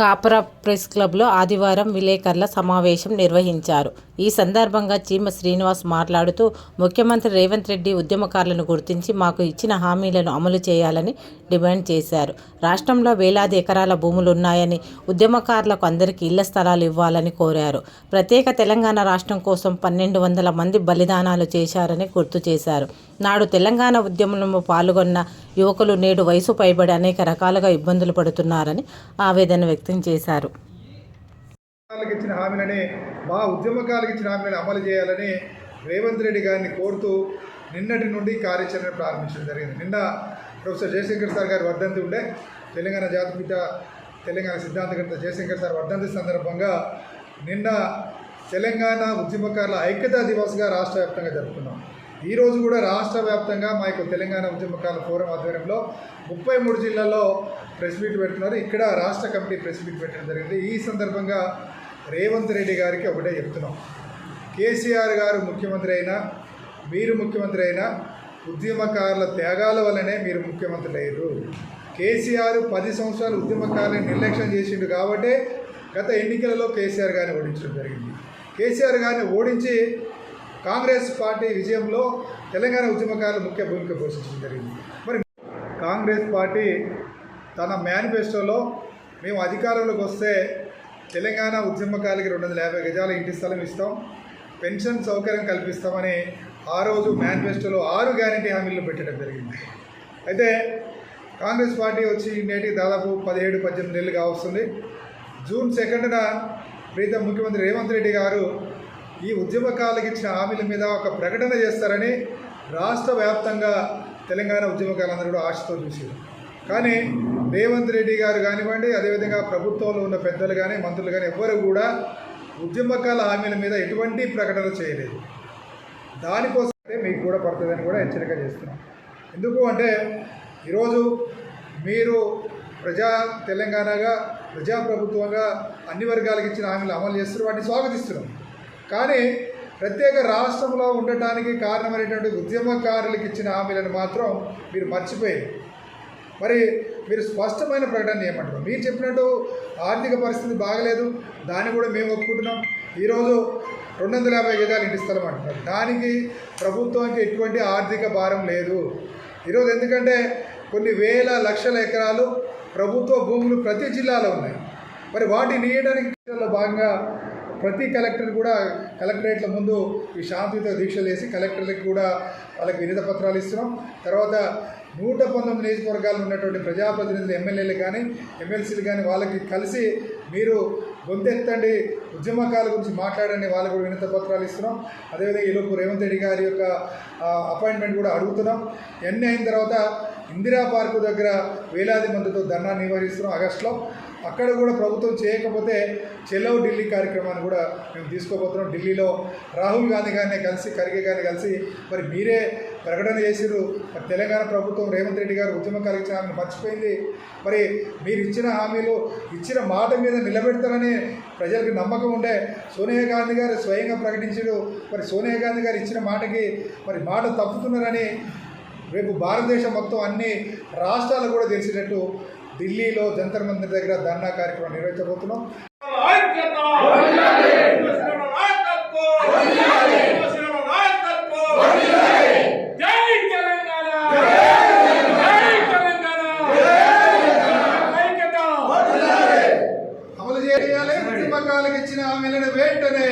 Kapra press క్లబ్లో ఆదివారం విలేకరుల సమావేశం నిర్వహించారు. ఈ సందర్భంగా చీమ శ్రీనివాస్ మాట్లాడుతూ ముఖ్యమంత్రి రేవంత్ రెడ్డి ఉద్యమకారులను గుర్తించి మాకు ఇచ్చిన హామీలను అమలు చేయాలని డిమాండ్ చేశారు. రాష్ట్రంలో వేలాది ఎకరాల భూములు ఉన్నాయని ఉద్యమకారులకు అందరికీ ఇళ్ళ స్థలాలు ఇవ్వాలని కోరారు. ప్రత్యేక తెలంగాణ రాష్ట్రం కోసం పన్నెండు వందల మంది బలిదానాలు చేశారని గుర్తు చేశారు. నాడు తెలంగాణ ఉద్యమంలో పాల్గొన్న యువకులు నేడు వయసు పైబడి అనేక రకాలుగా ఇబ్బందులు పడుతున్నారని ఆవేదన వ్యక్తం చేశారు. ఇచ్చిన హామీలని మా ఉద్యమకాలకు ఇచ్చిన హామీలను అమలు చేయాలని రేవంత్ రెడ్డి గారిని కోరుతూ నిన్నటి నుండి కార్యాచరణ ప్రారంభించడం జరిగింది. నిన్న ప్రొఫెసర్ జయశంకర్ సార్ గారి వర్ధంతి ఉండే తెలంగాణ జాతిపిత తెలంగాణ సిద్ధాంతకర్త జయశంకర్ సార్ వర్ధంతి సందర్భంగా నిన్న తెలంగాణ ఉద్యమకారుల ఐక్యతా దివస్గా రాష్ట్ర వ్యాప్తంగా జరుపుకున్నాం. ఈరోజు కూడా రాష్ట్ర వ్యాప్తంగా మా యొక్క తెలంగాణ ఉద్యమకారుల ఫోరం ఆధ్వర్యంలో ముప్పై మూడు జిల్లాల్లో ప్రెస్ మీట్ పెడుతున్నారు. ఇక్కడ రాష్ట్ర కమిటీ ప్రెస్ మీట్ పెట్టడం జరిగింది. ఈ సందర్భంగా రేవంత్ రెడ్డి గారికి ఒకటే చెప్తున్నాం. కేసీఆర్ గారు ముఖ్యమంత్రి అయినా మీరు ముఖ్యమంత్రి అయినా ఉద్యమకారుల త్యాగాల వల్లనే మీరు ముఖ్యమంత్రి అయ్యారు. కేసీఆర్ పది సంవత్సరాలు ఉద్యమకారులను నిర్లక్ష్యం చేసిండు కాబట్టే గత ఎన్నికలలో కేసీఆర్ గారిని ఓడించడం జరిగింది. కేసీఆర్ గారిని ఓడించి కాంగ్రెస్ పార్టీ విజయంలో తెలంగాణ ఉద్యమకారులు ముఖ్య భూమిక పోషించడం జరిగింది. మరి కాంగ్రెస్ పార్టీ తన మేనిఫెస్టోలో మేము అధికారంలోకి వస్తే తెలంగాణ ఉద్యమకారులకి రెండు వందల యాభై గజాల ఇంటి స్థలం ఇస్తాం పెన్షన్ సౌకర్యం కల్పిస్తామని ఆ రోజు మేనిఫెస్టోలో ఆరు గ్యారంటీ హామీలు పెట్టడం జరిగింది. అయితే కాంగ్రెస్ పార్టీ వచ్చి నేటికి దాదాపు పదిహేడు పద్దెనిమిది నెలలు కావస్తుంది జూన్ సెకండ్న ప్రీతం ముఖ్యమంత్రి రేవంత్ రెడ్డి గారు ఈ ఉద్యమకారులకు ఇచ్చిన హామీల మీద ఒక ప్రకటన చేస్తారని రాష్ట్ర వ్యాప్తంగా తెలంగాణ ఉద్యమకారులందరూ కూడా ఆశతో చూసారు కానీ రేవంత్ రెడ్డి గారు కానివ్వండి అదేవిధంగా ప్రభుత్వంలో ఉన్న పెద్దలు కానీ మంత్రులు కానీ ఎవ్వరు కూడా ఉద్యమకాల హామీల మీద ఎటువంటి ప్రకటన చేయలేదు. దానికోసమే మీకు కూడా పడుతుందని కూడా హెచ్చరిక చేస్తున్నాం. ఎందుకు అంటే ఈరోజు మీరు ప్రజా తెలంగాణగా ప్రజాప్రభుత్వంగా అన్ని వర్గాలకు ఇచ్చిన హామీలు అమలు చేస్తున్నారు వాటిని స్వాగతిస్తున్నాం. కానీ ప్రత్యేక రాష్ట్రంలో ఉండటానికి కారణమైనటువంటి ఉద్యమకారులకు ఇచ్చిన హామీలను మాత్రం మీరు మర్చిపోయారు. మరి మీరు స్పష్టమైన ప్రకటన చేయమంటారు మీరు చెప్పినట్టు ఆర్థిక పరిస్థితి బాగలేదు దాన్ని కూడా మేము ఒప్పుకుంటున్నాం. ఈరోజు రెండు వందల యాభై గజాలు ఇంటి స్థలం అంటున్నారు. దానికి ప్రభుత్వానికి ఎటువంటి ఆర్థిక భారం లేదు. ఈరోజు ఎందుకంటే కొన్ని వేల లక్షల ఎకరాలు ప్రభుత్వ భూములు ప్రతి జిల్లాలో ఉన్నాయి. మరి వాటిని నీయడానికి భాగంగా ప్రతి కలెక్టర్ కూడా కలెక్టరేట్ల ముందు ఈ శాంతియుత దీక్షలు వేసి కలెక్టర్లకు కూడా వాళ్ళకి వినత పత్రాలు ఇస్తున్నాం. తర్వాత నూట పంతొమ్మిది నియోజకవర్గాలు ఉన్నటువంటి ప్రజాప్రతినిధులు ఎమ్మెల్యేలు కానీ ఎమ్మెల్సీలు కానీ వాళ్ళకి కలిసి మీరు గొంతెత్తండి ఉద్యమకాల గురించి మాట్లాడండి వాళ్ళకు కూడా వినత పత్రాలు ఇస్తున్నాం. అదేవిధంగా ఈలోపు రేవంత్ రెడ్డి గారి యొక్క అపాయింట్మెంట్ కూడా అడుగుతున్నాం. ఎన్ని అయిన తర్వాత ఇందిరా పార్కు దగ్గర వేలాది మందితో ధర్నా నిర్వహిస్తున్నాం ఆగస్టులో. అక్కడ కూడా ప్రభుత్వం చేయకపోతే చెలో ఢిల్లీ కార్యక్రమాన్ని కూడా మేము తీసుకోబోతున్నాం. ఢిల్లీలో రాహుల్ గాంధీ గారిని కలిసి ఖర్గే గారిని కలిసి మరి మీరే ప్రకటన చేసిరు మరి తెలంగాణ ప్రభుత్వం రేవంత్ రెడ్డి గారు ఉద్యమం కలిగించిన హామీని మర్చిపోయింది. మరి మీరు ఇచ్చిన హామీలు ఇచ్చిన మాట మీద నిలబెడతారని ప్రజలకు నమ్మకం ఉండే సోనియా గాంధీ గారు స్వయంగా ప్రకటించారు. మరి సోనియా గాంధీ గారు ఇచ్చిన మాటకి మరి మాట తప్పుతున్నారని రేపు భారతదేశం మొత్తం అన్ని రాష్ట్రాలు కూడా తెలిసినట్టు ఢిల్లీలో జంతర్ మందిర్ దగ్గర ధర్నా కార్యక్రమం నిర్వహించబోతున్నాం. ఐక్యత ముస్లింల తెలంగాణ అమలు చేయాలి ఉద్యమకాలకు ఇచ్చిన హామీలను వెంటనే.